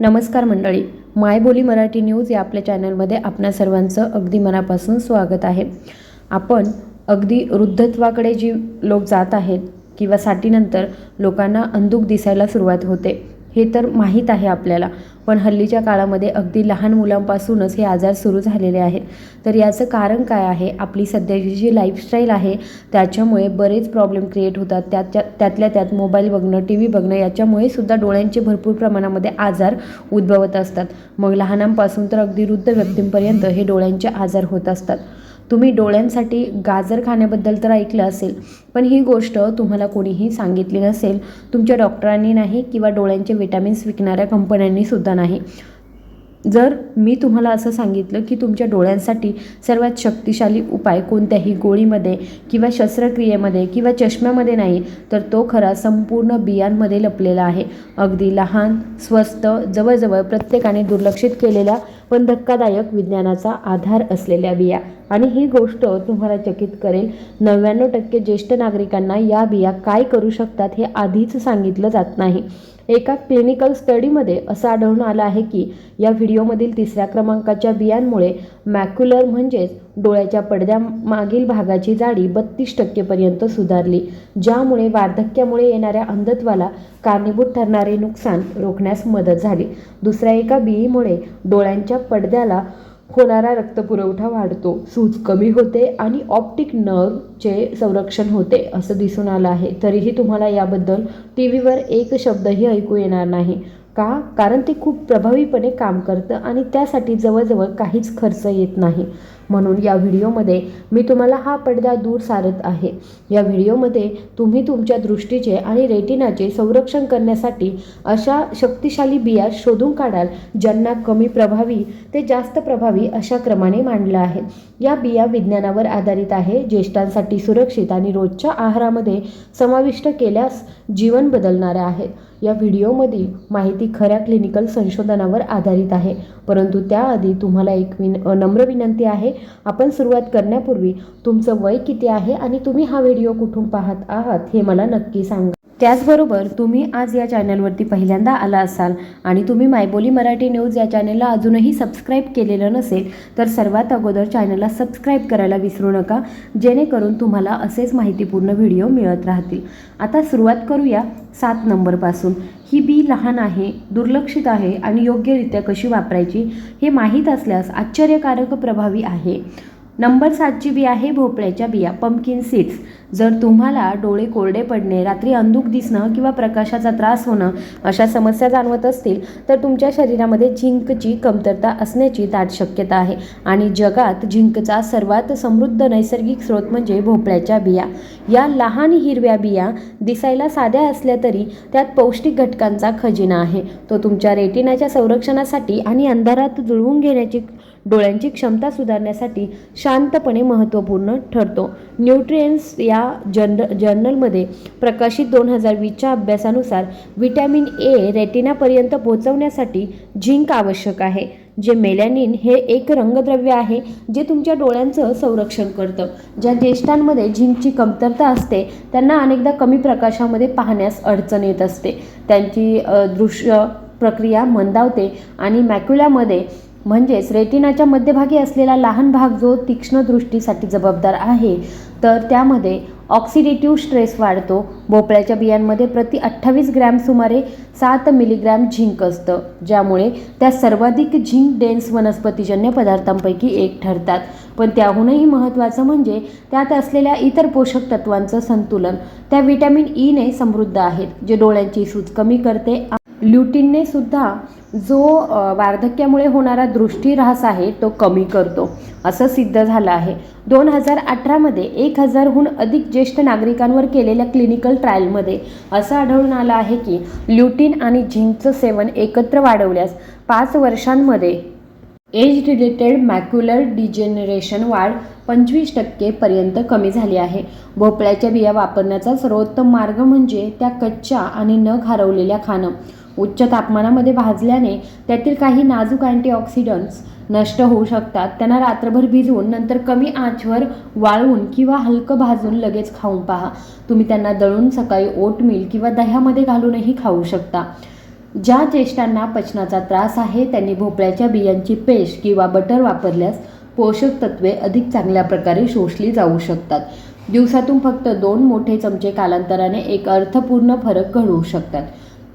नमस्कार मंडळी मायबोली मराठी न्यूज या आपल्या चॅनलमध्ये आपणा सर्वांचं अगदी मनापासून स्वागत आहे. आपण अगदी वृद्धत्वाकडे जी लोक जात आहेत किंवा साठीनंतर लोकांना अंधुक दिसायला सुरुवात होते हे तर माहीत आहे आपल्याला. पण हल्लीच्या काळामध्ये अगदी लहान मुलांपासूनच हे आजार सुरू झालेले आहेत. तर याचं कारण काय आहे? आपली सध्याची जी लाईफस्टाईल आहे त्याच्यामुळे बरेच प्रॉब्लेम क्रिएट होतात. त्याच्या त्यातल्या त्यात मोबाईल बघणं टी व्ही बघणं याच्यामुळे सुद्धा डोळ्यांचे भरपूर प्रमाणामध्ये आजार उद्भवत असतात. मग लहानांपासून तर अगदी वृद्ध व्यक्तींपर्यंत हे डोळ्यांचे आजार होत असतात. तुम्ही डोळ्यांसाठी गाजर खाण्याबद्दल तर ऐकलं असेल पण ही गोष्ट तुम्हाला कोणीही सांगितली नसेल. तुमच्या डॉक्टरांनी नाही किंवा डोळ्यांचे विटॅमिन्स विकणाऱ्या कंपन्यांनी सुद्धा नाही. जर मी तुम्हाला असं सांगितलं की तुमच्या डोळ्यांसाठी सर्वात शक्तिशाली उपाय कोणत्याही गोळीमध्ये किंवा शस्त्रक्रियेमध्ये किंवा चष्म्यामध्ये नाही तर तो खरा संपूर्ण बियांमध्ये लपलेला आहे. अगदी लहान स्वस्त जवळजवळ प्रत्येकाने दुर्लक्षित केलेल्या पण धक्कादायक विज्ञानाचा आधार असलेल्या बिया. आणि ही गोष्ट तुम्हाला चकित करेल. नव्याण्णव टक्के ज्येष्ठ नागरिकांना या बिया काय करू शकतात हे आधीच सांगितलं जात नाही. एका क्लिनिकल स्टडीमध्ये असं आढळून आलं आहे की या व्हिडिओमधील तिसऱ्या क्रमांकाच्या बियांमुळे मॅक्युलर म्हणजेच डोळ्याच्या पडद्यामागील भागाची जाडी बत्तीस टक्केपर्यंत सुधारली ज्यामुळे वार्धक्यामुळे येणाऱ्या अंधत्वाला कारणीभूत ठरणारे नुकसान रोखण्यास मदत झाली. दुसऱ्या एका बिईमुळे डोळ्यांच्या पडद्याला होणारा रक्तपुरवठा वाढतो. सूज कमी होते आणि ऑप्टिक नर्वचे संरक्षण होते असं दिसून आलं आहे. तरीही तुम्हाला याबद्दल टी व्हीवर एक शब्दही ऐकू येणार नाही. का? कारण ते खूप प्रभावीपणे काम करतं आणि त्यासाठी जवळजवळ काहीच खर्च येत नाही. म्हणून या व्हिडिओमध्ये मी तुम्हाला हा पडदा दूर सारत आहे. या व्हिडिओमध्ये तुम्ही तुमच्या दृष्टीचे आणि रेटिनाचे संरक्षण करण्यासाठी अशा शक्तिशाली बिया शोधून काढाल ज्यांना कमी प्रभावी ते जास्त प्रभावी अशा क्रमाने मांडलं आहे. या बिया विज्ञानावर आधारित आहे. ज्येष्ठांसाठी सुरक्षित आणि रोजच्या आहारामध्ये समाविष्ट केल्यास जीवन बदलणारं आहे. या व्हिडिओमधील माहिती खऱ्या क्लिनिकल संशोधनावर आधारित आहे. परंतु त्याआधी तुम्हाला एक विन नम्र विनंती आहे. आपण सुरुवात करण्यापूर्वी तुमचं वय किती आहे आणि तुम्ही हा व्हिडिओ कुठून पाहत आहात हे मला नक्की सांगा. त्याचबरोबर तुम्ही आज या चॅनलवरती पहिल्यांदा आला असाल आणि तुम्ही मायबोली मराठी न्यूज या चॅनलला अजूनही सबस्क्राईब केलेलं नसेल तर सर्वात अगोदर चॅनलला सबस्क्राईब करायला विसरू नका. जेणेकरून तुम्हाला असेच माहितीपूर्ण व्हिडिओ मिळत राहतील. आता सुरुवात करूया सात नंबरपासून. ही बी लहान आहे दुर्लक्षित आहे आणि योग्यरित्या कशी वापरायची हे माहीत असल्यास आश्चर्यकारक प्रभावी आहे. नंबर सातची बी आहे भोपळ्याच्या बिया पम्पकिन सीड्स जर तुम्हाला डोळे कोरडे पडणे रात्री अंधुक दिसणं किंवा प्रकाशाचा त्रास होणं अशा समस्या जाणवत असतील तर तुमच्या शरीरामध्ये झिंकची कमतरता असण्याची दाट शक्यता आहे. आणि जगात झिंकचा सर्वात समृद्ध नैसर्गिक स्रोत म्हणजे भोपळ्याच्या बिया. या लहान हिरव्या बिया दिसायला साध्या असल्या तरी त्यात पौष्टिक घटकांचा खजिना आहे. तो तुमच्या रेटिनाच्या संरक्षणासाठी आणि अंधारात जुळवून घेण्याची डोळ्यांची क्षमता सुधारण्यासाठी शांतपणे महत्त्वपूर्ण ठरतो. न्यूट्रियन्स या जर्न जर्नलमध्ये प्रकाशित दोन हजार वीसच्या अभ्यासानुसार व्हिटॅमिन ए रेटिनापर्यंत पोहोचवण्यासाठी झिंक आवश्यक आहे जे मेलॅनिन हे एक रंगद्रव्य आहे जे तुमच्या डोळ्यांचं संरक्षण करतं. ज्या ज्येष्ठांमध्ये झिंकची कमतरता असते त्यांना अनेकदा कमी प्रकाशामध्ये पाहण्यास अडचण येत असते. त्यांची दृश्य प्रक्रिया मंदावते आणि मॅक्युल्यामध्ये म्हणजेच रेटिनाच्या मध्यभागी असलेला लहान भाग जो तीक्ष्ण दृष्टीसाठी जबाबदार आहे तर त्यामध्ये ऑक्सिडेटिव्ह स्ट्रेस वाढतो. भोपळ्याच्या बियांमध्ये प्रति अठ्ठावीस ग्रॅम सुमारे सात मिलीग्रॅम झिंक असतं. ज्यामुळे त्या सर्वाधिक झिंक डेन्स वनस्पतीजन्य पदार्थांपैकी एक ठरतात. पण त्याहूनही महत्त्वाचं म्हणजे त्यात असलेल्या इतर पोषक तत्वांचं संतुलन. त्या व्हिटॅमिन e ईने समृद्ध आहेत जे डोळ्यांची सूज कमी करते. ल्युटिनने सुद्धा जो वार्धक्यामुळे होणारा दृष्टीऱ्हास आहे तो कमी करतो. असं सिद्ध झालं आहे. दोन हजार अठरामध्ये एक हजारहून अधिक ज्येष्ठ नागरिकांवर केलेल्या क्लिनिकल ट्रायलमध्ये असं आढळून आलं आहे की ल्युटीन आणि झिंकचं सेवन एकत्र वाढवल्यास पाच वर्षांमध्ये एज रिलेटेड मॅक्युलर डिजेनरेशन वाढ पंचवीस टक्केपर्यंत कमी झाली आहे. भोपळ्याच्या बिया वापरण्याचा सर्वोत्तम मार्ग म्हणजे त्या कच्च्या आणि न खारवलेल्या खाणं. उच्च तापमानामध्ये भाजल्याने त्यातील काही नाजूक अँटीऑक्सिडंट्स नष्ट होऊ शकतात. त्यांना रात्रभर भिजवून नंतर कमी आचवर वाळवून किंवा हलकं भाजून लगेच खाऊन पहा. तुम्ही त्यांना दळून सकाळी ओटमील किंवा दह्यामध्ये घालूनही खाऊ शकता. ज्या ज्येष्ठांना पचनाचा त्रास आहे त्यांनी भोपळ्याच्या बियांची पेस्ट किंवा बटर वापरल्यास पोषक तत्वे अधिक चांगल्या प्रकारे शोषली जाऊ शकतात. दिवसातून फक्त दोन मोठे चमचे कालांतराने एक अर्थपूर्ण फरक घडवू शकतात.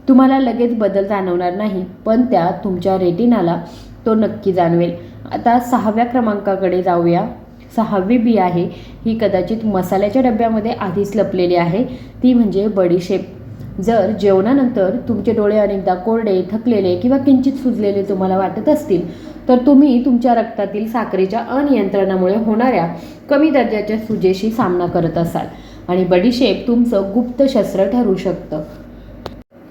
तुम्हाला लगेच बदल जाणवणार नाही पण त्या तुमच्या रेटिनाला तो नक्की जाणवेल. आता सहाव्या क्रमांकाकडे जाऊया. सहावी बी आहे. ही कदाचित मसाल्याच्या डब्यामध्ये आधीच लपलेली आहे. ती म्हणजे बडीशेप जर जेवणानंतर तुमचे डोळे अनेकदा कोरडे थकलेले किंवा किंचित सुजलेले तुम्हाला वाटत असतील तर तुम्ही तुमच्या रक्तातील साखरेच्या अनियंत्रणामुळे होणाऱ्या कमी दर्जाच्या सुजेशी सामना करत असाल. आणि बडीशेप तुमचं गुप्त शस्त्र ठरू शकतं.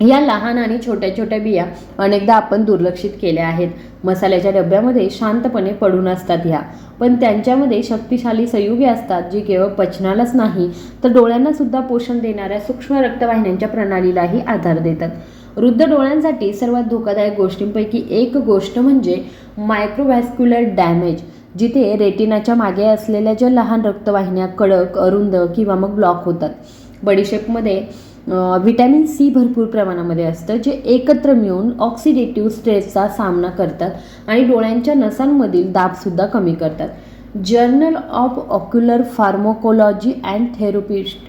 या लहान आणि छोट्या छोट्या बिया अनेकदा आपण दुर्लक्षित केल्या आहेत. मसाल्याच्या डब्यामध्ये शांतपणे पडून असतात ह्या. पण त्यांच्यामध्ये शक्तिशाली संयुगे असतात जी केवळ पचनालाच नाही तर डोळ्यांना सुद्धा पोषण देणाऱ्या सूक्ष्म रक्तवाहिन्यांच्या प्रणालीलाही आधार देतात. वृद्ध डोळ्यांसाठी सर्वात धोकादायक गोष्टींपैकी एक गोष्ट म्हणजे मायक्रोव्हॅस्क्युलर डॅमेज जिथे रेटिनाच्या मागे असलेल्या ज्या लहान रक्तवाहिन्या कडक अरुंद किंवा मग ब्लॉक होतात. बडीशेपमध्ये व्हिटॅमिन सी भरपूर प्रमाणामध्ये असतं जे एकत्र मिळून ऑक्सिडेटिव्ह स्ट्रेसचा सामना करतात आणि डोळ्यांच्या नसांमधील दाबसुद्धा कमी करतात. Journal of ocular pharmacology and therapist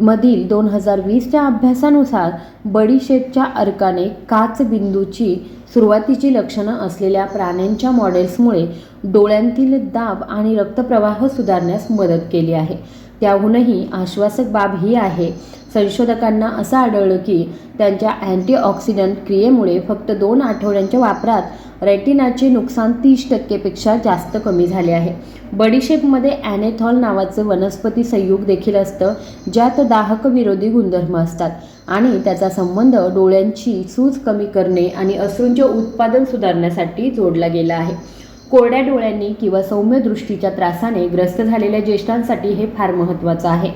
मधील दोन हजार वीसच्या अभ्यासानुसार बडीशेपच्या अर्काने काचबिंदूची सुरुवातीची लक्षणं असलेल्या प्राण्यांच्या मॉडेल्समुळे डोळ्यांतील दाब आणि रक्तप्रवाह सुधारण्यास मदत केली आहे. त्याहूनही आश्वासक बाब ही आहे संशोधकांना असं आढळलं की त्यांच्या अँटीऑक्सिडंट क्रियेमुळे फक्त दोन आठवड्यांच्या वापरात रेटिनाचे नुकसान तीस टक्केपेक्षा जास्त कमी झाले आहे. बडीशेपमध्ये ॲनेथॉल नावाचं वनस्पती संयुग देखील असतं ज्यात दाहक विरोधी गुणधर्म असतात आणि त्याचा संबंध डोळ्यांची सूज कमी करणे आणि अश्रूंचे उत्पादन सुधारण्यासाठी जोडला गेला आहे. कोरड्या डोळ्यांनी किंवा सौम्य दृष्टीच्या त्रासाने ग्रस्त झालेल्या ज्येष्ठांसाठी हे फार महत्त्वाचं आहे.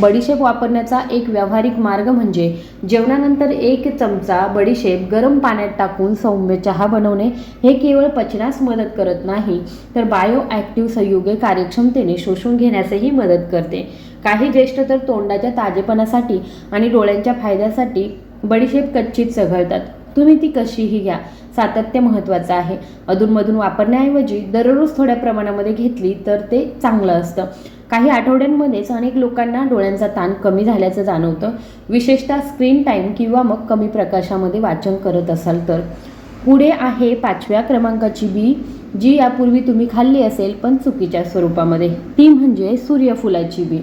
बडीशेप वापरण्याचा एक व्यावहारिक मार्ग म्हणजे जेवणानंतर एक चमचा बडीशेप गरम पाण्यात टाकून सौम्य चहा बनवणे. हे केवळ पचनास मदत करत नाही तर बायो ॲक्टिव्ह संयुगे कार्यक्षमतेने शोषून घेण्यासही मदत करते. काही ज्येष्ठ तर तोंडाच्या ताजेपणासाठी आणि डोळ्यांच्या फायद्यासाठी बडीशेप कच्चीत चघळतात. तुम्ही ती कशीही घ्या. सातत्य महत्त्वाचं आहे. अधूनमधून वापरण्याऐवजी दररोज थोड्या प्रमाणामध्ये घेतली तर ते चांगलं असतं. काही आठवड्यांमध्येच अनेक लोकांना डोळ्यांचा ताण कमी झाल्याचं जाणवतं. विशेषतः स्क्रीन टाईम किंवा मग कमी प्रकाशामध्ये वाचन करत असाल तर. पुढे आहे पाचव्या क्रमांकाची बी जी यापूर्वी तुम्ही खाल्ली असेल पण चुकीच्या स्वरूपामध्ये. ती म्हणजे सूर्यफुलाची बी.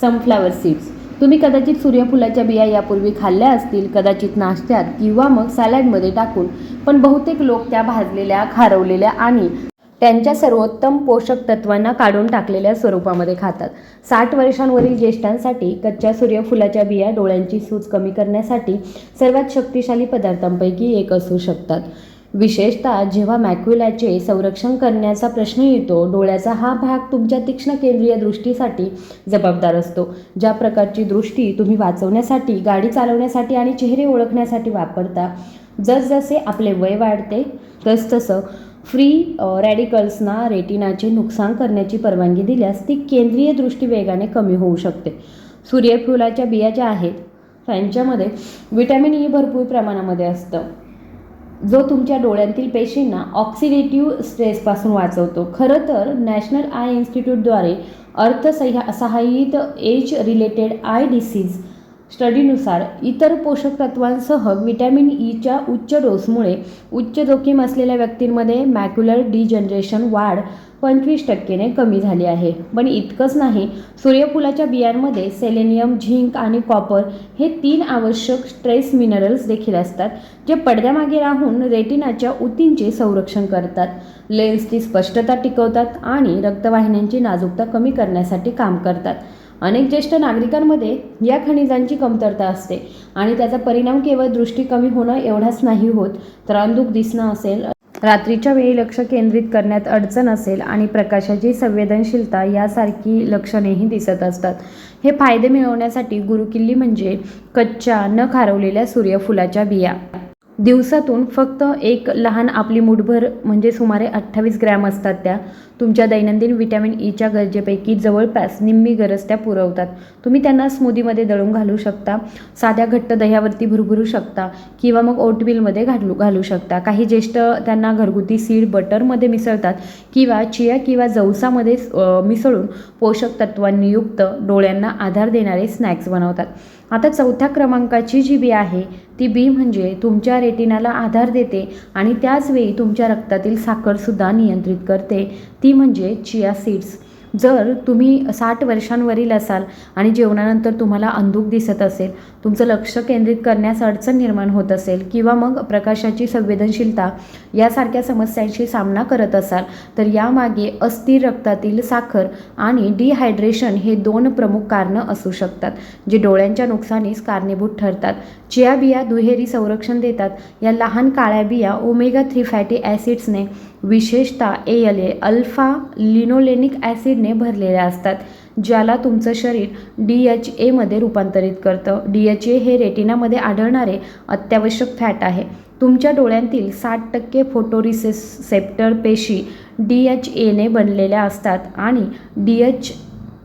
Sunflower seeds. तुम्ही कदाचित सूर्यफुलाच्या बिया यापूर्वी खाल्ल्या असतील कदाचित नाश्त्यात किंवा मग सॅलॅडमध्ये टाकून पण बहुतेक लोक त्या भाजलेल्या खारवलेल्या आणि त्यांच्या सर्वोत्तम पोषक तत्वांना काढून टाकलेल्या स्वरूपामध्ये खातात. साठ वर्षांवरील ज्येष्ठांसाठी कच्च्या सूर्यफुलाच्या बिया डोळ्यांची सूज कमी करण्यासाठी सर्वात शक्तिशाली पदार्थांपैकी एक असू शकतात. विशेषतः जेव्हा मॅक्युलाचे संरक्षण करण्याचा प्रश्न येतो डोळ्याचा हा भाग तुमच्या तीक्ष्ण केंद्रीय दृष्टीसाठी जबाबदार असतो. ज्या प्रकारची दृष्टी तुम्ही वाचवण्यासाठी गाडी चालवण्यासाठी आणि चेहरे ओळखण्यासाठी वापरता जसजसे आपले वय वाढते तसतसं फ्री रॅडिकल्सना रेटिनाचे नुकसान करण्याची परवानगी दिल्यास ती केंद्रीय दृष्टी वेगाने कमी होऊ शकते. सूर्यफुलाच्या बिया ज्या आहेत त्यांच्यामध्ये व्हिटॅमिन ई e भरपूर प्रमाणामध्ये असतं. जो तुमच्या डोळ्यांतील पेशींना ऑक्सिडेटिव्ह स्ट्रेसपासून वाचवतो. खरं तर नॅशनल आय इन्स्टिट्यूटद्वारे अर्थसह्या सहाय्यित एज रिलेटेड आय डिसीज स्टडीनुसार इतर पोषक तत्वांसह व्हिटॅमिन ईच्या उच्च डोसमुळे उच्च जोखीम असलेल्या व्यक्तींमध्ये मॅक्युलर डिजनरेशन वाढ पंचवीस टक्केने कमी झाली आहे. पण इतकंच नाही सूर्यफुलाच्या बियांमध्ये सेलेनियम झिंक आणि कॉपर हे तीन आवश्यक स्ट्रेस मिनरल्स देखील असतात जे पडद्यामागे राहून रेटिनाच्या ऊतींचे संरक्षण करतात. लेन्सची स्पष्टता टिकवतात आणि रक्तवाहिन्यांची नाजूकता कमी करण्यासाठी काम करतात. अनेक ज्येष्ठ नागरिकांमध्ये या खनिजांची कमतरता असते आणि त्याचा परिणाम केवळ दृष्टी कमी होणं एवढाच नाही होत तर दिसणं असेल रात्रीच्या वेळी लक्ष केंद्रित करण्यात अडचण असेल आणि प्रकाशाची संवेदनशीलता यासारखी लक्षणेही दिसत असतात. हे फायदे मिळवण्यासाठी गुरुकिल्ली म्हणजे कच्च्या न खारवलेल्या सूर्यफुलाच्या बिया. दिवसातून फक्त एक लहान आपली मुठभर म्हणजे सुमारे अठ्ठावीस ग्रॅम असतात त्या. तुमच्या दैनंदिन विटॅमिन ईच्या e गरजेपैकी जवळपास निम्मी गरज त्या पुरवतात. तुम्ही त्यांना स्मूदीमध्ये दळून घालू शकता साध्या घट्ट दह्यावरती भुरभुरू शकता किंवा मग ओटमिलमध्ये घालू घालू शकता. काही ज्येष्ठ त्यांना घरगुती सीड बटरमध्ये मिसळतात किंवा चिया किंवा जवसामध्ये मिसळून पोषक तत्वांनी युक्त डोळ्यांना आधार देणारे स्नॅक्स बनवतात. आता चौथ्या क्रमांकाची जी बी आहे ती बी म्हणजे तुमच्या रेटिनाला आधार देते आणि त्याचवेळी तुमच्या रक्तातील साखरसुद्धा नियंत्रित करते. ती म्हणजे चिया सीड्स. जर तुम्ही साठ वर्षांवरील असाल आणि जेवणानंतर तुम्हाला अंधुक दिसत असेल तुमचं लक्ष केंद्रित करण्यास अडचण निर्माण होत असेल किंवा मग प्रकाशाची संवेदनशीलता यासारख्या समस्यांशी सामना करत असाल तर यामागे अस्थिर रक्तातील साखर आणि डिहायड्रेशन हे दोन प्रमुख कारणं असू शकतात जे डोळ्यांच्या नुकसानीस कारणीभूत ठरतात. चिया बिया दुहेरी संरक्षण देतात. या लहान काळ्या बिया ओमेगा थ्री फॅटी ॲसिड्सने विशेषतः A L A alpha linolenic ॲसिडने भरलेल्या असतात ज्याला तुमचं शरीर डी एच एमध्ये रूपांतरित करतं. डी एच ए हे रेटिनामध्ये आढळणारे अत्यावश्यक फॅट आहे. तुमच्या डोळ्यांतील साठ टक्के फोटोरिसेस सेप्टर पेशी डी एच एने बनलेल्या असतात आणि डी एच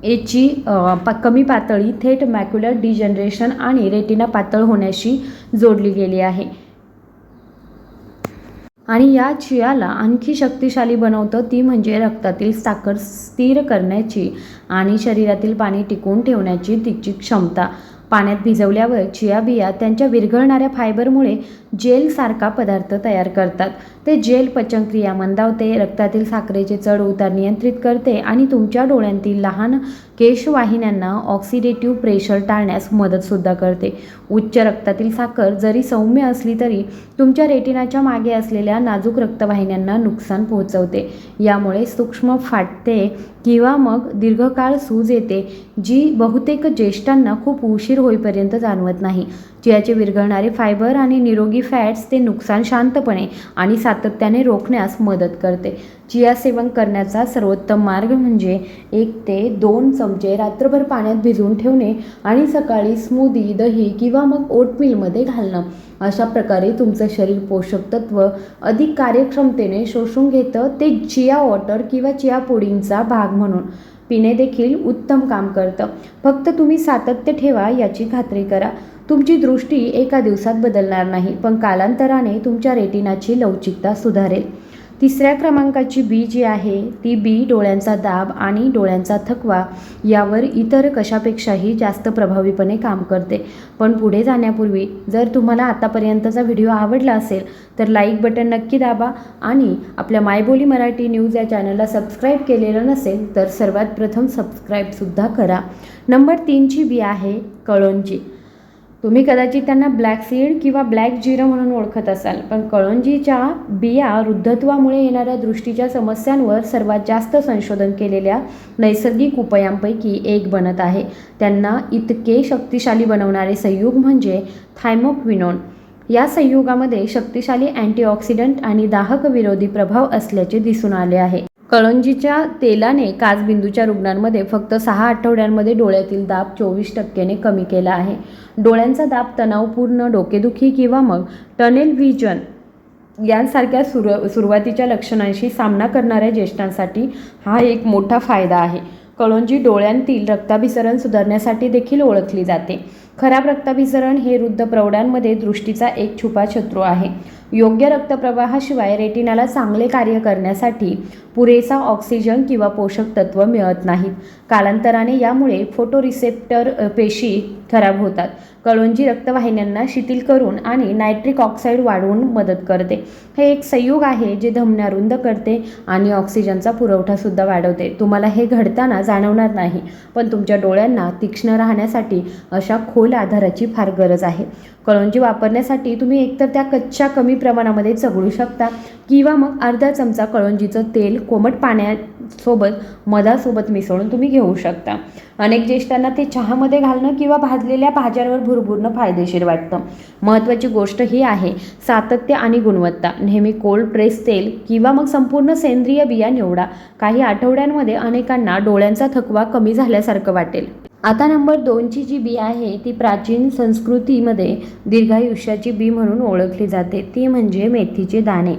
एची अ, कमी पातळी थेट मॅक्युलर डिजनरेशन आणि रेटिना पातळ होण्याशी जोडली गेली आहे. आणि या चियाला आणखी शक्तिशाली बनवतं ती म्हणजे रक्तातील साखर स्थिर करण्याची आणि शरीरातील पाणी टिकवून ठेवण्याची तिची क्षमता. पाण्यात भिजवल्यावर चिया बिया त्यांच्या विरघळणाऱ्या फायबरमुळे जेलसारखा पदार्थ तयार करतात. ते जेल पचनक्रिया मंदावते रक्तातील साखरेचे चढ उतार नियंत्रित करते आणि तुमच्या डोळ्यांतील लहान केशवाहिन्यांना ऑक्सिडेटिव्ह प्रेशर टाळण्यास मदतसुद्धा करते. उच्च रक्तातील साखर जरी सौम्य असली तरी तुमच्या रेटिनाच्या मागे असलेल्या नाजूक रक्तवाहिन्यांना नुकसान पोहोचवते. यामुळे सूक्ष्म फाटते किंवा मग दीर्घकाळ सूज येते जी बहुतेक ज्येष्ठांना खूप उशीर होईपर्यंत जाणवत नाही. चियाचे विरघळणारे फायबर आणि निरोगी फॅट्स ते नुकसान शांतपणे आणि सातत्याने रोखण्यास मदत करते. चिया सेवन करण्याचा सर्वोत्तम मार्ग म्हणजे एक ते दोन चमचे रात्रभर पाण्यात भिजवून ठेवणे आणि सकाळी स्मूदी दही किंवा मग ओटमिलमध्ये घालणं. अशा प्रकारे तुमचं शरीर पोषक तत्व अधिक कार्यक्षमतेने शोषून घेतं ते चिया वॉटर किंवा चिया पुडिंगचा भाग म्हणून. पिणे देखील उत्तम काम करतं. फक्त तुम्ही सातत्य ठेवा याची खात्री करा. तुमची दृष्टी एका दिवसात बदलणार नाही पण कालांतराने तुमच्या रेटिनाची लवचिकता सुधारेल. तिसऱ्या क्रमांकाची बी जी आहे ती बी डोळ्यांचा दाब आणि डोळ्यांचा थकवा यावर इतर कशापेक्षाही जास्त प्रभावीपणे काम करते. पण पुढे जाण्यापूर्वी जर तुम्हाला आतापर्यंतचा व्हिडिओ आवडला असेल तर लाईक बटन नक्की दाबा आणि आपल्या मायबोली मराठी न्यूज या चॅनलला सबस्क्राईब केलेलं नसेल तर सर्वात प्रथम सबस्क्राईबसुद्धा करा. नंबर तीनची बी आहे कळोंची तुम्ही कदाचित त्यांना ब्लॅक सीड किंवा ब्लॅक जिरं म्हणून ओळखत असाल पण कळंजीच्या बिया वृद्धत्वामुळे येणाऱ्या दृष्टीच्या समस्यांवर सर्वात जास्त संशोधन केलेल्या नैसर्गिक उपायांपैकी एक बनत आहे. त्यांना इतके शक्तिशाली बनवणारे संयुग म्हणजे थायमोक्विनोन. या संयुगामध्ये शक्तिशाली अँटीऑक्सिडंट आणि दाहक विरोधी प्रभाव असल्याचे दिसून आले आहे. कळंजीच्या तेलाने काचबिंदूच्या रुग्णांमध्ये फक्त सहा आठवड्यांमध्ये डोळ्यातील दाब चोवीस टक्क्याने कमी केला आहे. डोळ्यांचा दाब तणावपूर्ण डोकेदुखी किंवा मग टनेल व्हिजन यांसारख्या सुर सुरुवातीच्या लक्षणांशी सामना करणाऱ्या ज्येष्ठांसाठी हा एक मोठा फायदा आहे. कळोंजी डोळ्यांतील रक्ताभिसरण सुधारण्यासाठी देखील ओळखली जाते. खराब रक्ताभिसरण हे वृद्ध प्रौढांमध्ये दृष्टीचा एक छुपा शत्रू आहे. योग्य रक्तप्रवाहाशिवाय रेटिनाला चांगले कार्य करण्यासाठी पुरेसा ऑक्सिजन किंवा पोषक तत्व मिळत नाहीत. कालांतराने यामुळे फोटोरिसेप्टर पेशी खराब होतात. कळोंजी रक्तवाहिन्यांना शिथिल करून आणि नायट्रिक ऑक्साईड वाढवून मदत करते. हे एक संयुग आहे जे धमन्या रुंद करते आणि ऑक्सिजनचा पुरवठासुद्धा वाढवते. तुम्हाला हे घडताना जाणवणार नाही पण तुमच्या डोळ्यांना तीक्ष्ण राहण्यासाठी अशा खोल आधाराची फार गरज आहे. कळोंजी वापरण्यासाठी तुम्ही एकतर त्या कच्च्या कमी प्रमाणामध्ये चघळू शकता किंवा मग अर्धा चमचा कळोंजीचं तेल कोमट पाण्यासोबत मधासोबत मिसळून तुम्ही घेऊ शकता. अनेक ज्येष्ठांना ते चहामध्ये घालणं किंवा भाजलेल्या भाज्यांवर भुरभुरणं फायदेशीर वाटतं. महत्त्वाची गोष्ट ही आहे सातत्य आणि गुणवत्ता. नेहमी कोल्ड प्रेस तेल किंवा मग संपूर्ण सेंद्रिय बिया निवडा. काही आठवड्यांमध्ये अनेकांना डोळ्यांचा थकवा कमी झाल्यासारखं वाटेल. आता नंबर दोनची जी बी आहे ती प्राचीन संस्कृतीमध्ये दीर्घायुष्याची बी म्हणून ओळखली जाते. ती म्हणजे मेथीचे दाणे.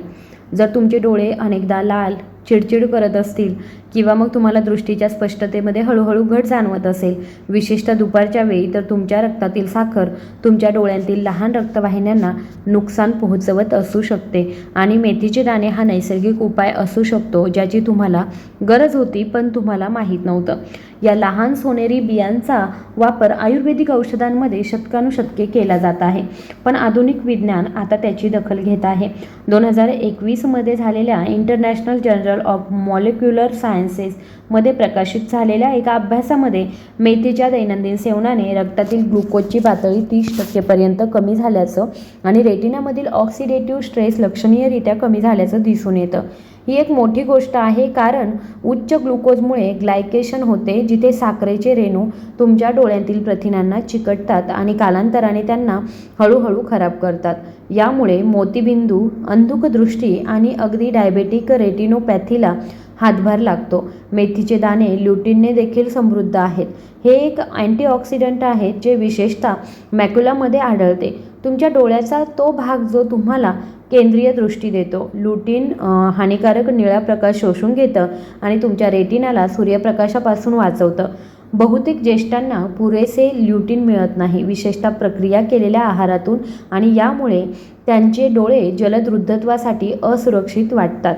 जर तुमचे डोळे अनेकदा लाल चिडचिड करत असतील किंवा मग तुम्हाला दृष्टीच्या स्पष्टतेमध्ये हळूहळू घट जाणवत असेल. विशेषतः दुपारच्या वेळी तर तुमच्या रक्तातील साखर तुमच्या डोळ्यांतील लहान रक्तवाहिन्यांना नुकसान पोहोचवत असू शकते. आणि मेथीचे दाणे हा नैसर्गिक उपाय असू शकतो ज्याची तुम्हाला गरज होती पण तुम्हाला माहीत नव्हतं. या लहान सोनेरी बियांचा वापर आयुर्वेदिक औषधांमध्ये शतकानुशतके केला जात आहे. पण आधुनिक विज्ञान आता त्याची दखल घेत आहे. दोन हजार एकवीसमध्ये झालेल्या international journal of molecular science सायन्सेसमध्ये प्रकाशित झालेल्या एका अभ्यासामध्ये मेथीच्या दैनंदिन सेवनाने रक्तातील ग्लुकोजची पातळी तीस टक्केपर्यंत कमी झाल्याचं आणि रेटिनामधील ऑक्सिडेटिव्ह स्ट्रेस लक्षणीयरित्या कमी झाल्याचं दिसून येतं. ही एक मोठी गोष्ट आहे कारण उच्च ग्लुकोजमुळे ग्लायकेशन होते जिथे साखरेचे रेणू तुमच्या डोळ्यांतील प्रथिनांना चिकटतात आणि कालांतराने त्यांना हळूहळू खराब करतात. यामुळे मोतीबिंदू अंधुकदृष्टी आणि अगदी डायबेटिक रेटिनोपॅथीला हातभार लागतो. मेथीचे दाणे ल्युटीनने देखील समृद्ध आहेत. हे एक अँटीऑक्सिडंट आहे जे विशेषतः मॅक्युलामध्ये आढळते. तुमच्या डोळ्याचा तो भाग जो तुम्हाला केंद्रीय दृष्टी देतो. लुटीन हानिकारक निळा प्रकाश शोषून घेतं आणि तुमच्या रेटिनाला सूर्यप्रकाशापासून वाचवतं. बहुतेक ज्येष्ठांना पुरेसे ल्युटीन मिळत नाही. विशेषतः प्रक्रिया केलेल्या आहारातून आणि यामुळे त्यांचे डोळे जलद वृद्धत्वासाठी असुरक्षित वाटतात.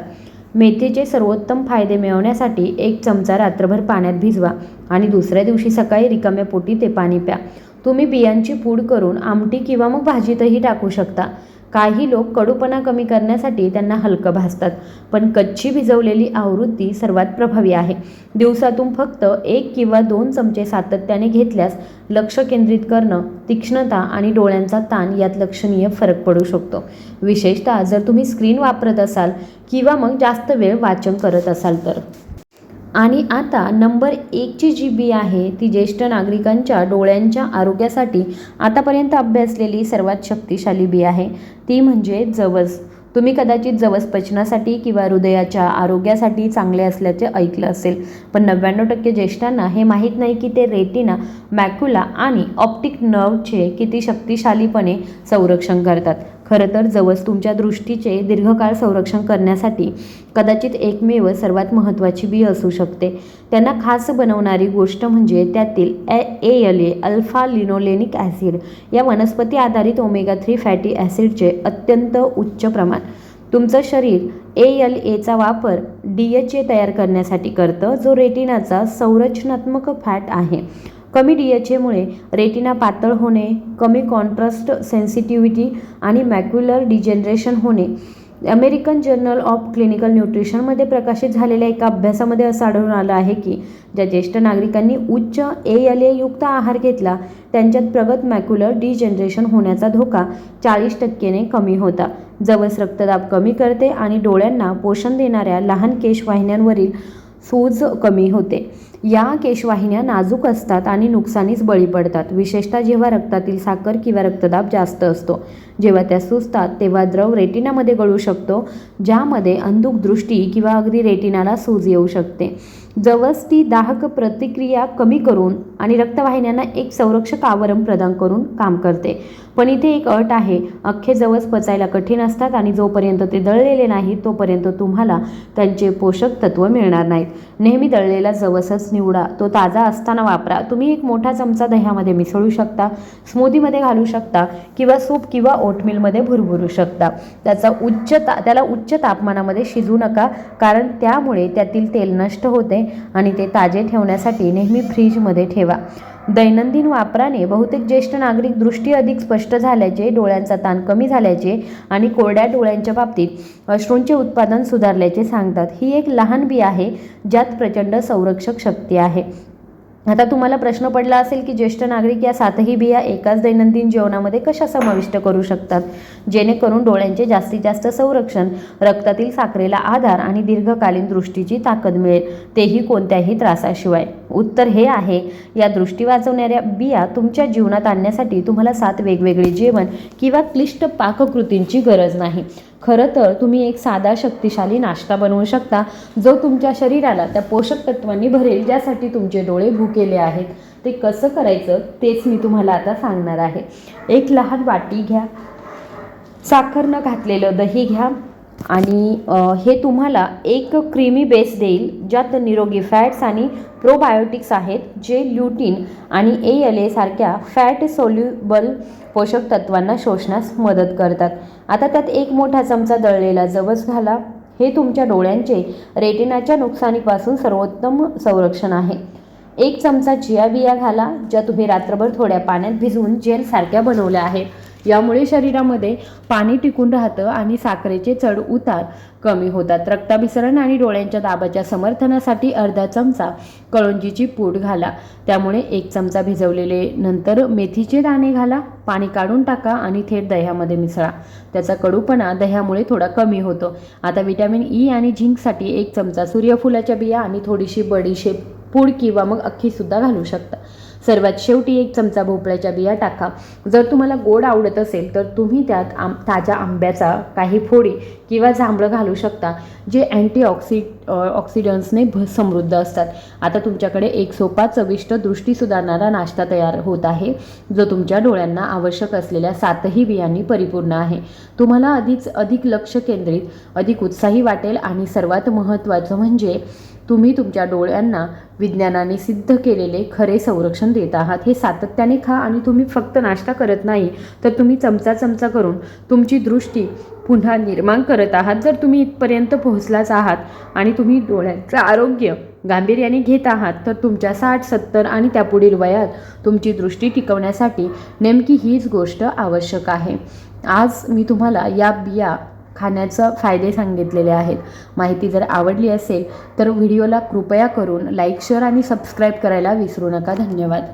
मेथीचे सर्वोत्तम फायदे मिळवण्यासाठी एक चमचा रात्रभर पाण्यात भिजवा आणि दुसऱ्या दिवशी सकाळी रिकाम्या पोटी ते पाणी प्या. तुम्ही बियांची पूड करून आमटी किंवा मग भाजीतही टाकू शकता. काही लोक कडूपणा कमी करण्यासाठी त्यांना हलकं भासतात. पण कच्ची भिजवलेली आवृत्ती सर्वात प्रभावी आहे. दिवसातून फक्त एक किंवा दोन चमचे सातत्याने घेतल्यास लक्ष केंद्रित करणं तीक्ष्णता आणि डोळ्यांचा ताण यात लक्षणीय फरक पडू शकतो. विशेषतः जर तुम्ही स्क्रीन वापरत असाल किंवा मग जास्त वेळ वाचन करत असाल तर. आणि आता नंबर एकची जी बी आहे ती ज्येष्ठ नागरिकांच्या डोळ्यांच्या आरोग्यासाठी आतापर्यंत अभ्यासलेली सर्वात शक्तिशाली बी आहे. ती म्हणजे जवस. तुम्ही कदाचित जवस पचनासाठी किंवा हृदयाच्या आरोग्यासाठी चांगले असल्याचे ऐकलं असेल पण नव्याण्णव टक्के ज्येष्ठांना हे माहीत नाही की ते रेटिना मॅक्युला आणि ऑप्टिक नर्वचे किती शक्तिशालीपणे संरक्षण करतात. खरं तर जवस तुमच्या दृष्टीचे दीर्घकाळ संरक्षण करण्यासाठी कदाचित एकमेव सर्वात महत्त्वाची बी असू शकते. त्यांना खास बनवणारी गोष्ट म्हणजे त्यातील A L A alpha linolenic acid या वनस्पती आधारित ओमेगा थ्री फॅटी ॲसिडचे अत्यंत उच्च प्रमाण. तुमचं शरीर ए एल एचा वापर डी एच ए तयार करण्यासाठी करतं जो रेटिनाचा संरचनात्मक फॅट आहे. कमी डी एच एमुळे रेटिना पातळ होणे कमी कॉन्ट्रास्ट सेन्सिटिव्हिटी आणि मॅक्युलर डिजेनरेशन होणे. अमेरिकन जर्नल ऑफ क्लिनिकल न्यूट्रिशनमध्ये प्रकाशित झालेल्या एका अभ्यासामध्ये असं आढळून आलं आहे की ज्या ज्येष्ठ नागरिकांनी उच्च ए एल ए युक्त आहार घेतला त्यांच्यात प्रगत मॅक्युलर डिजनरेशन होण्याचा धोका चाळीस टक्केने कमी होता. जवस रक्तदाब कमी करते आणि डोळ्यांना पोषण देणाऱ्या लहान केशवाहिन्यांवरील सूज कमी होते. या केशवाहिन्या नाजूक असतात आणि नुकसानीस बळी पडतात. विशेषतः जेव्हा रक्तातील साखर किंवा रक्तदाब जास्त असतो. जेव्हा त्या सुजतात तेव्हा द्रव रेटिनामध्ये गळू शकतो ज्यामध्ये अंधुक दृष्टी किंवा अगदी रेटिनाला सूज येऊ शकते. जवस ती दाहक प्रतिक्रिया कमी करून आणि रक्तवाहिन्यांना एक संरक्षक आवरण प्रदान करून काम करते. पण इथे एक अट आहे. अख्खे जवस पचायला कठीण असतात आणि जोपर्यंत ते दळलेले नाही तोपर्यंत तुम्हाला त्यांचे पोषक तत्व मिळणार नाहीत. नेहमी दळलेला जवसच निवडा. तो ताजा असताना वापरा. तुम्ही एक मोठा चमचा दह्यामध्ये मिसळू शकता स्मूदीमध्ये घालू शकता किंवा सूप किंवा ओटमीलमध्ये भुरभुरू शकता. त्याचा उच्च ता त्याला उच्च तापमानामध्ये शिजू नका कारण त्यामुळे त्यातील तेल नष्ट होते आणि ते ताजे ठेवण्यासाठी नेहमी फ्रीजमध्ये ठेवा. दैनंदिन वापराने बहुतेक ज्येष्ठ नागरिक दृष्टी अधिक स्पष्ट झाल्याचे डोळ्यांचा ताण कमी झाल्याचे आणि कोरड्या डोळ्यांच्या बाबतीत अश्रूंचे उत्पादन सुधारल्याचे सांगतात. ही एक लहान बी आहे ज्यात प्रचंड संरक्षक शक्ती आहे. आता तुम्हाला प्रश्न पडला असेल की ज्येष्ठ नागरिक या सातही बिया एकाच दैनंदिन जेवणामध्ये कशा समाविष्ट करू शकतात? जेणेकरून डोळ्यांचे जास्तीत जास्त संरक्षण रक्तातील साखरेला आधार आणि दीर्घकालीन दृष्टीची ताकद मिळेल. तेही कोणत्याही त्रासाशिवाय. उत्तर हे आहे या दृष्टी वाचवणाऱ्या बिया तुमच्या जीवनात आणण्यासाठी तुम्हाला सात वेगवेगळे जेवण किंवा क्लिष्ट पाककृतींची गरज नाही. खरं तर तुम्ही एक साधा शक्तिशाली नाश्ता बनवू शकता जो तुमच्या शरीराला त्या पोषक तत्वांनी भरेल ज्यासाठी तुमचे डोळे भुकेले आहेत. ते कसं करायचं तेच मी तुम्हाला आता सांगणार आहे. एक लहान वाटी घ्या. साखर न घातलेलं दही घ्या. आणि हे तुम्हाला एक क्रीमी बेस देईल ज्यात निरोगी फॅट्स आणि प्रोबायोटिक्स आहेत जे ल्युटीन आणि ए एल एसारख्या फॅट सोल्युबल पोषक तत्वांना शोषण्यास मदत करतात. आता त्यात एक मोठा चमचा दळलेला जवस घाला. हे तुमच्या डोळ्यांचे रेटिनाच्या नुकसानीपासून सर्वोत्तम संरक्षण आहे. एक चमचा चिया बिया घाला ज्या तुम्ही रात्रभर थोड्या पाण्यात भिजवून जेलसारख्या बनवल्या आहेत. यामुळे शरीरामध्ये पाणी टिकून राहतं आणि साखरेचे चढ उतार कमी होतात. रक्ताभिसरण आणि डोळ्यांच्या दाबाच्या समर्थनासाठी अर्धा चमचा कळुंजीची पूड घाला. त्यामुळे एक चमचा भिजवलेले नंतर मेथीचे दाणे घाला. पाणी काढून टाका आणि थेट दह्यामध्ये मिसळा. त्याचा कडूपणा दह्यामुळे थोडा कमी होतो. आता विटॅमिन ई आणि झिंकसाठी एक चमचा सूर्यफुलाच्या बिया आणि थोडीशी बडीशेप पूड किंवा मग अख्खीसुद्धा घालू शकता. सर्वात शेवटी एक चमचा भोपळ्याच्या बिया टाका. जर तुम्हाला गोड आवडत असेल तर तुम्ही त्यात आम ताज्या आंब्याचा काही फोडी किंवा जांभळं घालू शकता जे अँटीऑक्सि ऑक्सिडंट्सने भ समृद्ध असतात. आता तुमच्याकडे एक सोपा चविष्ट दृष्टी सुधारणारा नाश्ता तयार होत आहे जो तुमच्या डोळ्यांना आवश्यक असलेल्या सातही बियांनी परिपूर्ण आहे. तुम्हाला आधीच अधिक लक्ष केंद्रित अधिक उत्साही वाटेल आणि सर्वात महत्त्वाचं म्हणजे तुम्ही तुमच्या डोळ्यांना विज्ञानाने सिद्ध केलेले खरे संरक्षण देत आहात. हे सातत्याने खा आणि तुम्ही फक्त नाश्ता करत नाही तर तुम्ही चमचा चमचा करून तुमची दृष्टी पुन्हा निर्माण करत आहात. जर तुम्ही इथपर्यंत पोहोचलाच आहात आणि तुम्ही डोळ्यांचं आरोग्य गांभीर्याने घेत आहात तर तुमच्या साठ सत्तर आणि त्यापुढील वयात तुमची दृष्टी टिकवण्यासाठी नेमकी हीच गोष्ट आवश्यक आहे. आज मी तुम्हाला या बिया खाण्याचं फायदे सांगितलेले आहेत. माहिती जर आवडली असेल तर व्हिडिओला कृपया करून लाईक शेअर आणि सबस्क्राईब करायला विसरू नका. धन्यवाद.